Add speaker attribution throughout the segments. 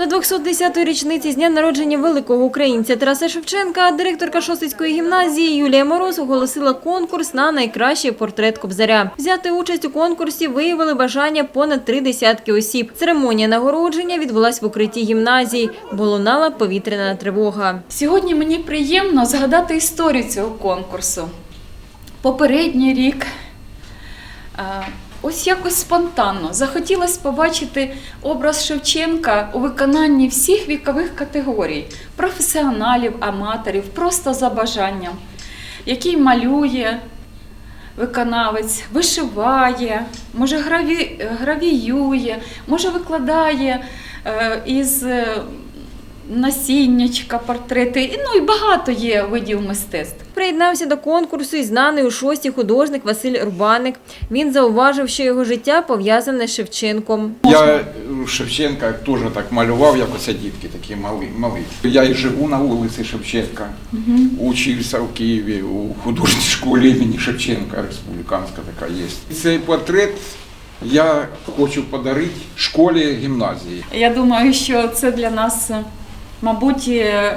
Speaker 1: До 210-ї річниці з дня народження великого українця Тараса Шевченка директорка Шостицької гімназії Юлія Мороз оголосила конкурс на найкращий портрет Кобзаря. Взяти участь у конкурсі виявили бажання понад три десятки осіб. Церемонія нагородження відбулась в укритті гімназії, бо лунала повітряна тривога.
Speaker 2: Сьогодні мені приємно згадати історію цього конкурсу. Попередній рік е, ось якось спонтанно. Захотілося побачити образ Шевченка у виконанні всіх вікових категорій. Професіоналів, аматорів, просто за бажанням, який малює виконавець, вишиває, може граві, гравіює, може викладає е, із е, насіннячка портрети. І, Ну і багато є видів мистецтв.
Speaker 1: Приєднався до конкурсу і знаний у шості художник Василь Рубаник. Він зауважив, що його життя пов'язане з Шевченком.
Speaker 3: Я е, Шевченка теж так малював, як оце дітки такі малі. малі. Я і живу на вулиці Шевченка, учився в Києві у художній школі імені Шевченка, республіканська така є. Цей портрет я хочу подарити школі гімназії.
Speaker 2: Я думаю, що це для нас, мабуть, е,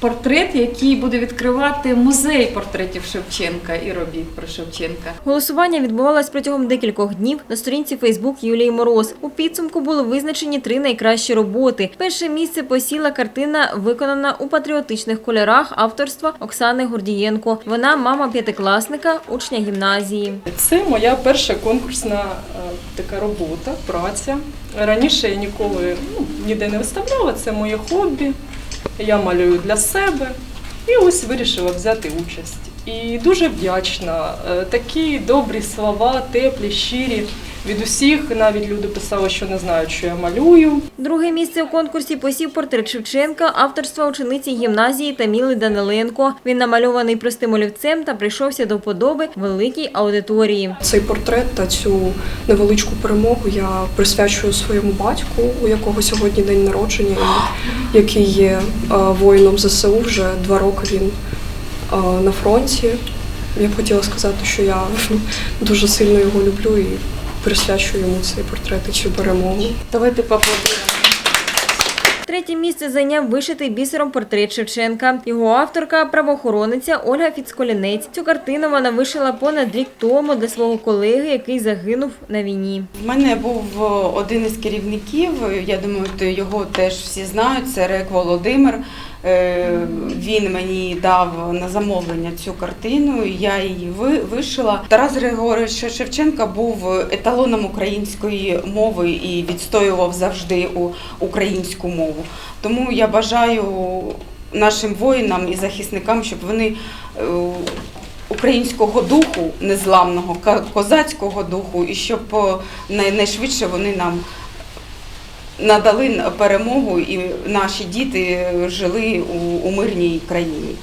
Speaker 2: портрет, який буде відкривати музей портретів Шевченка і робіт про Шевченка.
Speaker 1: Голосування відбувалось протягом декількох днів на сторінці Фейсбук Юлії Мороз. У підсумку були визначені три найкращі роботи. Перше місце посіла картина, виконана у патріотичних кольорах авторства Оксани Гордієнко. Вона мама п'ятикласника, учня гімназії.
Speaker 4: Це моя перша конкурсна е, така робота, праця. Раніше я ніколи ну, ніде не виставляла, це моє хобі. Я малюю для себе і ось вирішила взяти участь. І дуже вдячна. Е, Такі добрі слова, теплі, щирі. Від усіх навіть люди писали, що не знають, що я малюю.
Speaker 1: Друге місце у конкурсі посів портрет Шевченка авторства учениці гімназії Таміли Даниленко. Він намальований простим олівцем та прийшовся до вподоби великій аудиторії.
Speaker 5: Цей портрет та цю невеличку перемогу я присвячую своєму батьку, у якого сьогодні день народження, який є е, воїном ЗСУ. Вже два роки він е, на фронті. Я б хотіла сказати, що я дуже сильно його люблю і присвячую йому цей портрет і цю перемогу.
Speaker 2: Давайте поаплодуємо.
Speaker 1: Третє місце зайняв вишитий бісером портрет Шевченка. Його авторка правоохоронниця Ольга Фіцколінець. Цю картину вона вишила понад рік тому для свого колеги, який загинув на війні.
Speaker 6: В мене був е, один із керівників, я думаю, його теж всі знають, це Рек Володимир. Е, Він мені дав на замовлення цю картину, я її ви- вишила. Тарас Григорович Шевченка був еталоном української мови і відстоював завжди українську мову. Тому я бажаю нашим воїнам і захисникам, щоб вони е, українського духу незламного, козацького духу, і щоб е, найшвидше вони нам надали перемогу і наші діти жили у, у мирній країні.